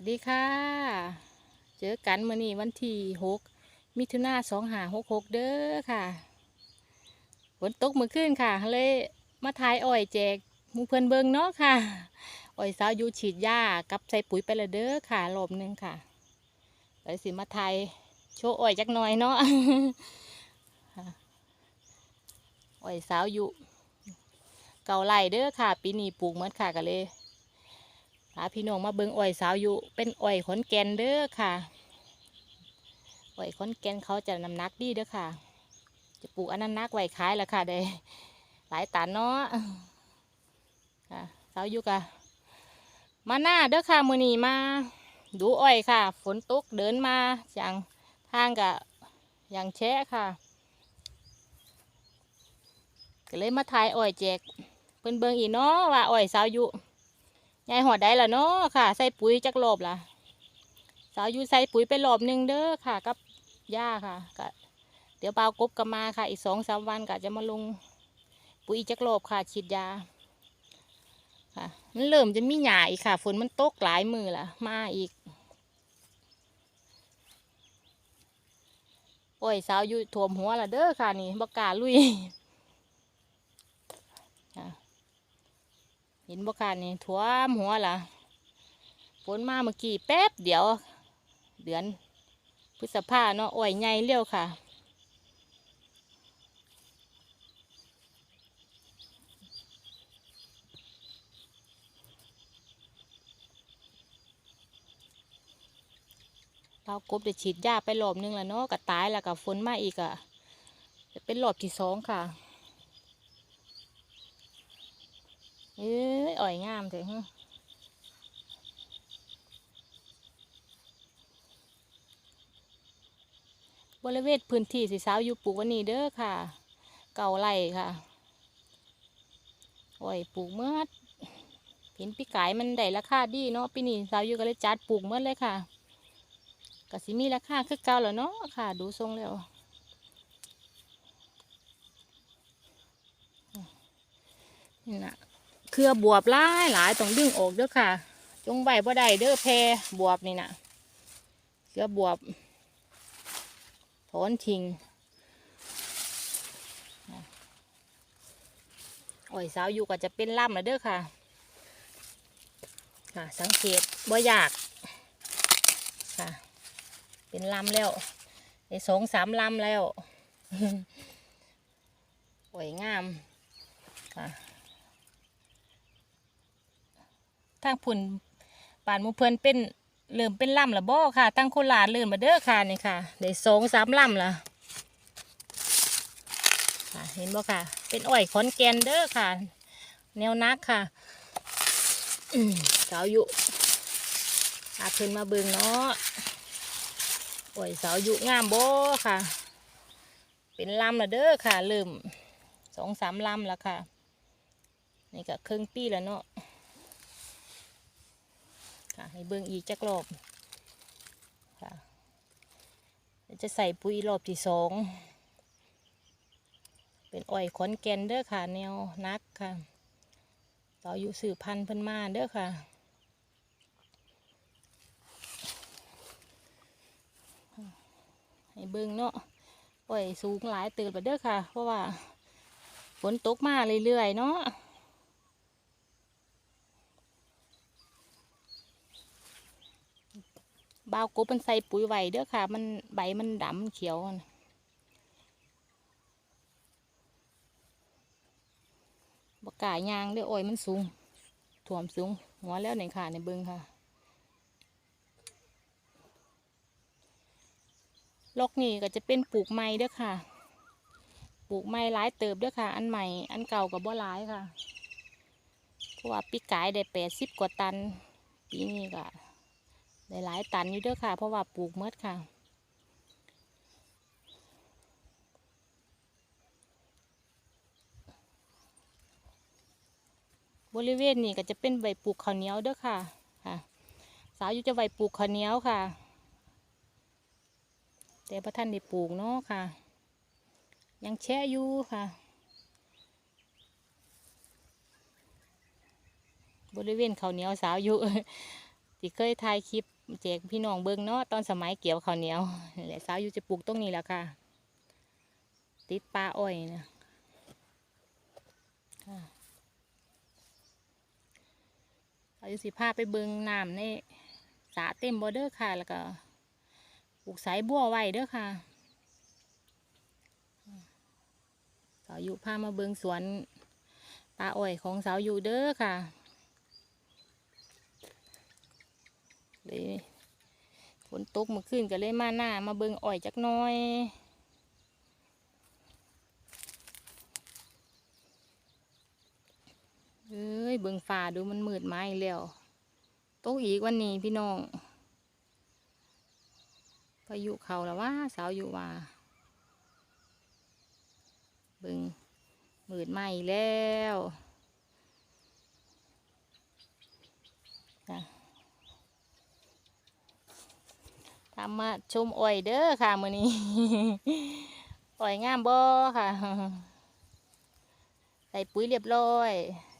วัสดีค่ะ เจอกันมื่อนี้วันที่หกมิถุนาสองหาหกหกเด้อค่ะฝนตกเมื่อคืนค่ะ เลยมาทายอ้อยแจกมูเพื่อนเบิงเนาะค่ะอ้อยสาวอยูฉีดยากับใส่ปุ๋ยไปละเด้อค่ะรอบหนึงค่ะเลยสิมาทายโชว์อ้อยจักหน่อยเนาะอ้อยสาวอยู่เก่าไร่เด้อค่ะ ปีนี้ปลูกเหมือนค่ะกันเลย พาพี่น้องมาเบิงอ้อยสาวอยู่ เป็นอ้อยขอนแก่นเด้อค่ะอ้อยขอนแก่นเขาจะน้ำหนักดีเด้อค่ะ จะปลูกอันนั้นนักไว้ขายแล้วค่ะได้หลายตันเนาะค่ะสาวอยู่กะมาหน้าเด้อค่ะมือนีมา ดูอ้อยค่ะ ฝนตกเดินมาอย่างทางกะอย่างแช่ค่ะก็เลยมาถ่ายอ้อยแจกเพิ่นเบิงอีกเนาะว่าอ้อยสาวอยู่ ยายหัวได้ละเนาะค่ะ ใส่ปุ๋ยจักรอบล่ะสาวยูใส่ปุ๋ยไปรอบหนึ่งเด้อค่ะ กับย่าค่ะก็เดี๋ยวเบากบก็มาค่ะ อีกสองสามวันก็จะมาลงปุ๋ยจักรอบค่ะฉีดยาค่ะ มันเริ่มจะมีหยาอีกค่ะ ฝนมันตกหลายมือละมาอีกโอ้ยสาวยูถ่วมหัวละเด้อค่ะนี่บกล้าลุยค่ะ เห็นบ่ค่ะนี่ท่วหัวล่ะฝนมาเมื่อกี้แป๊บเดี๋ยว เดือนพฤษภาเนาะอ้อยใหญ่เร็วค่ะเรากบได้ฉีดยาไปรอบนึงแล้วเนาะก็ตายแล้วก็ฝนมาอีกอะจะเป็นรอบที่สองค่ะ เอ้ยอ่อยงามเถอะฮะบริเวณพื้นที่สีสาวอยู่ปลูกวันนี้เด้อค่ะ เก่าไรค่ะอ่อยปลูกเมื่อเห็นปีกายมันได้ราคาดีเนาะปีนี้สาวอยู่ก็เลยจัดปลูกเมื่อเลยค่ะกสิมีราคาคือเก่าแล้วเนาะค่ะ ดูทรงแล้วนี่นะ คือบวบหลายหลายต้องดึงออกเด้อค่ะ จงไว้บ่ได้เด้อแพรบวบนี่นะเคือบวบถอนทิ้งอ้อยสาวอยู่ก็จะเป็นล่ำแล้วเด้อค่ะ ค่ะ สังเกตบ่ยาก ค่ะ เป็นลำแล้วในสองสามลำแล้วสวยงามค่ะ ทางผุนป่านมูเพิ่นเป็นเริ่มเป็นลำละบ่ค่ะ ตั้งโคราเริ่มมาเด้อค่ะนี่ค่ะได้สองสามลำละค่ะ เห็นบ่ค่ะ เป็นอ้อยขอนแก่นเด้อค่ะ แนวนักค่ะสาวอยู่อาเพิ่นมาเบิ่งเนาะอ้อยสาวอยู่งามบ่ค่ะ เป็นลำละเด้อค่ะเริ่มสองสามลำล้วค่ะ นี่ก็ครึ่งปีแล้วเนาะ ค่ะ ให้เบิ่งอีกจักรอบค่ะเดี๋ยวจะใส่ปุ๋ยรอบที่สองเป็นอ้อยขอนแก่นเด้อค่ะ แนวนักค่ะ ต่ออยู่สื่อพันธุ์เพิ่นมาเด้อค่ะให้เบิ่งเนาะอ้อยสูงหลายเติบแล้วเด้อค่ะ เพราะว่าฝนตกมาเรื่อยๆเนาะ บาวกบมันใส่ปุ๋ยไว้เด้อค่ะ มันใบมันดำเขียวน่ะบกายางเด้ออ้อยมันสูงถ่วมสูง หัวแล้วในค่ะในเบิงค่ะลอกนี่ก็จะเป็นปลูกไม้เด้อค่ะ ปลูกไม้หลายเติบเด้อค่ะ อันใหม่ อันเก่ากับบ่หลายค่ะ เพราะว่าปีกายได้แปดสิบกว่าตัน ปีนี้ก็ ได้หลายตันอยู่เด้อค่ะ เพราะว่าปลูกเมดค่ะ บริเวณนี้ก็จะเป็นใบปลูกข้าวเหนียวเด้อค่ะค่ะ สาวอยู่จะใบปลูกข้าวเหนียวค่ะ แต่พระท่านได้ปลูกเนาะค่ะ ยังแช่อยู่ค่ะบริเวณข้าวเหนียวสาวอยู่ที่เคยถ่ายคลิป แจกพี่น้องเบิ่งเนาะตอนสมัยเกี่ยวข้าวเหนียวแหละสาวอยู่จะปลูกตรงนี้แหละค่ะ ติดปลาอ้อยนะค่ะสาอยู่สิพาไปเบิ่งน้ำในสระเต็มบอเดอร์ค่ะ แล้วก็ปลูกสายบัวไว้เด้อค่ะสาวอยู่พามาเบิ่งสวนปลาอ้อยของสาวอยู่เด้อค่ะ เลยฝนตกมื่อคืนก็เลยมาหน้า มาเบิงอ่อยจักน้อยเอ้ยเบิงฟ้าดูมันมืดมาอีกแล้วตกอีกวันนี้พี่น้องพายุเขาแล้วว่าสาวอยู่ว่าเบิงมืดมาอีกแล้วจ้ะ ทำมาชมอ้อยเด้อค่ะมื้อนี้อ้อยงามบ่ค่ะใส่ปุ๋ยเรียบร้อย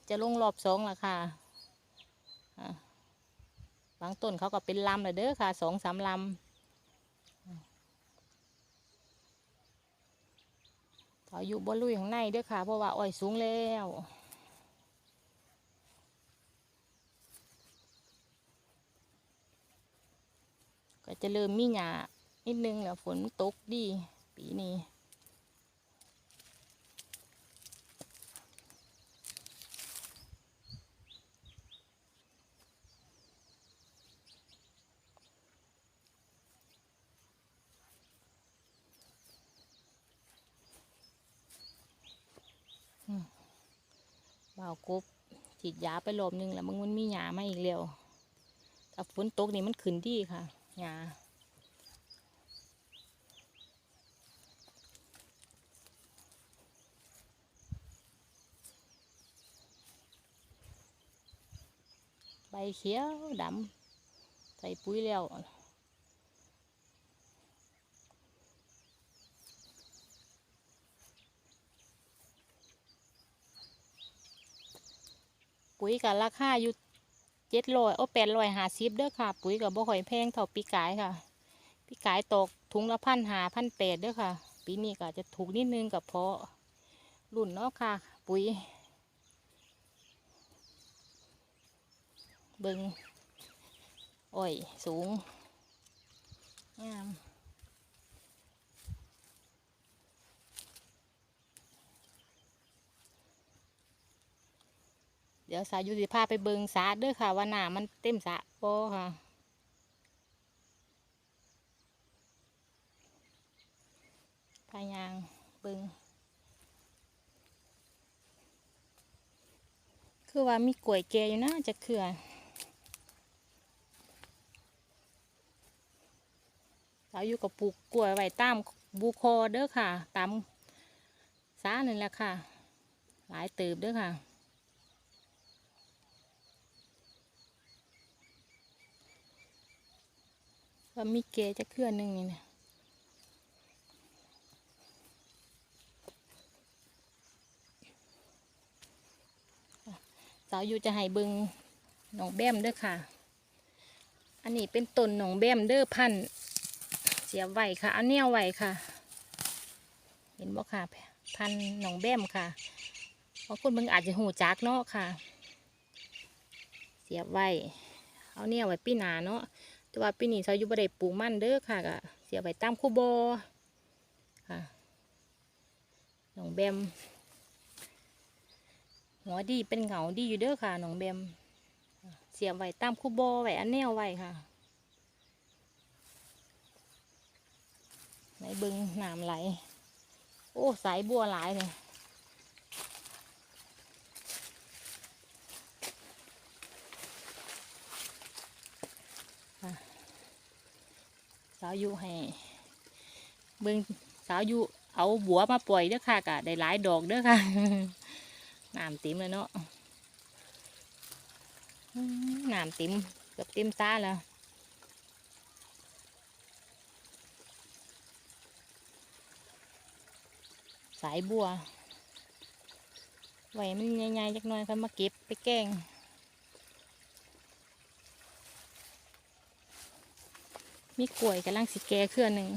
จะลงรอบสองละค่ะอะบางต้นเขาก็เป็นลำเลยเด้อค่ะสองสามลำเขาอยู่บนลุยข้างในเด้อค่ะ เพราะว่าอ้อยสูงแล้ว ก็จะเริ่มมีหยานิดนึงแล้วฝนตกดี ปีนี้บ่าวกบฉีดยาไปรอบนึงแล้วมึงมันมีหยามาอีกแล้วถ้าฝนตกนี่มันขึ้นดีค่ะ หยาใบเขียวดำใส่ปุ๋ยแล้วปุ๋ยกับราคาอยู่ เจ็ดร้อยโอ้แปดร้อยหาซิบเด้อค่ะ ปุ๋ยกับบ่หอยแพงเท่าปีกายค่ะ ปีกายตกถุงละพันหาพันแปดเด้อค่ะ ปีนี้ก็จะถูกนิดนึงกับเพาะรุ่นเนาะค่ะ ปุ๋ย เบิงอ้อยสูงงาม เดี๋ยวสายยุติภาพไปเบิงสาเด้อค่ะ ว่าหนามันเต็มสระบ่ค่ะพายางเบิงคือว่ามีกล้วยแก่อยู่นะจะเขื่อเราอยู่กับปลูกกล้วยไว้ตามบูคอเด้อค่ะ ตามสานี่นแหละค่ะ หลายติบเด้อค่ะ ว่ามีเกจะเคลื่อนหนึ่งนี่นะสาวอยู่จะให้เบิงหนองแบมเด้อค่ะ อันนี้เป็นต้นหนองแบมเด้อพันเสียไหวค่ะเอาแนวไหวค่ะ เห็นบ่ค่ะ พันหนองแบมค่ะบางคนมึงอาจจะหูจักเนาะค่ะ เสียบไหวเอาแนวไว้ปีหนาเนาะ แต่ว่าปีนี้เขาอยู่บ่ได้ปลูกมันเด้อค่ะก็เสียไปตามคู่บอค่ะน้องแบมหัวดีเป็นเหงาดีอยู่เด้อค่ะน้องแบมเสียบไว้ตามคูบอไว้อันแนวไว้ค่ะไหนบึงน้ำไหล โอ้สายบัวหลายเลย สาวยูให้เบิ่งสาวยูเอาบัวมาปล่อยเด้อค่ะกะได้หลายดอกเด้อค่ะน้ำเต็มเลยเนาะน้ำเต็มเกือบเต็มตาแล้วสายบัว ไว้มันใหญ่ๆจักหน่อยค่อยมาเก็บไปแกง มีกล้วยกำลังสิแก่เครื่อหนึ่ง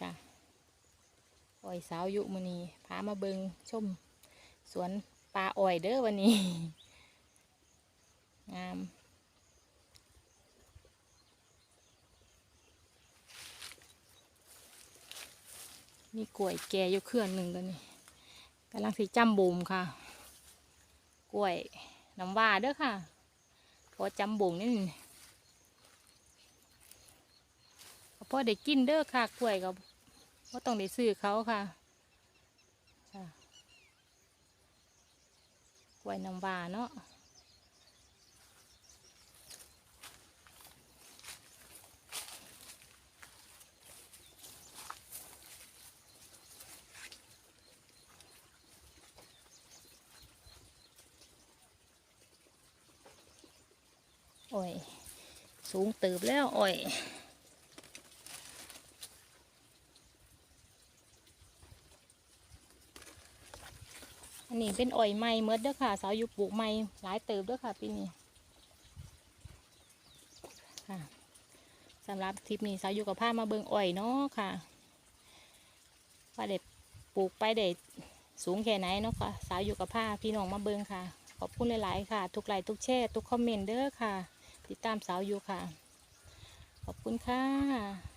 จ้ะอ้อยสาวยุมือนีพามาเบิงชม สวนปลาอ้อยเด้อวันนี้ งามมีกล้วยแก่อยู่เครื่องหนึ่งตัวนี้กำลังสิจ้ำบูมค่ะ กล้วยน้ำว่าเด้อค่ะพอจำบุงนี่พอได้กินเด้อค่ะกล้วยก็ว่ต้องได้ซื้อเขาค่ะค่ะกล้วยน้ำว่าเนาะ อ้อย สูงเติบแล้วอ้อยอันนี้เป็นอ้อยใหม่เมดเด้อค่ะ สาวอยู่ปลูกใหม่หลายเติบเด้อค่ะปีนี้ค่ะสำหรับทริปนี้สาวอยู่กับผ้ามาเบิงอ้อยเนาะค่ะว่าเด็ดปลูกไปเด็ดสูงแค่ไหนเนาะค่ะ สาวอยู่กับผ้าพี่น้องมาเบิงค่ะ ขอบคุณหลาย ๆ ค่ะ ทุกไลค์ทุกแชร์ทุกคอมเมนต์เด้อค่ะ ติดตามสาวอยู่ค่ะ ขอบคุณค่ะ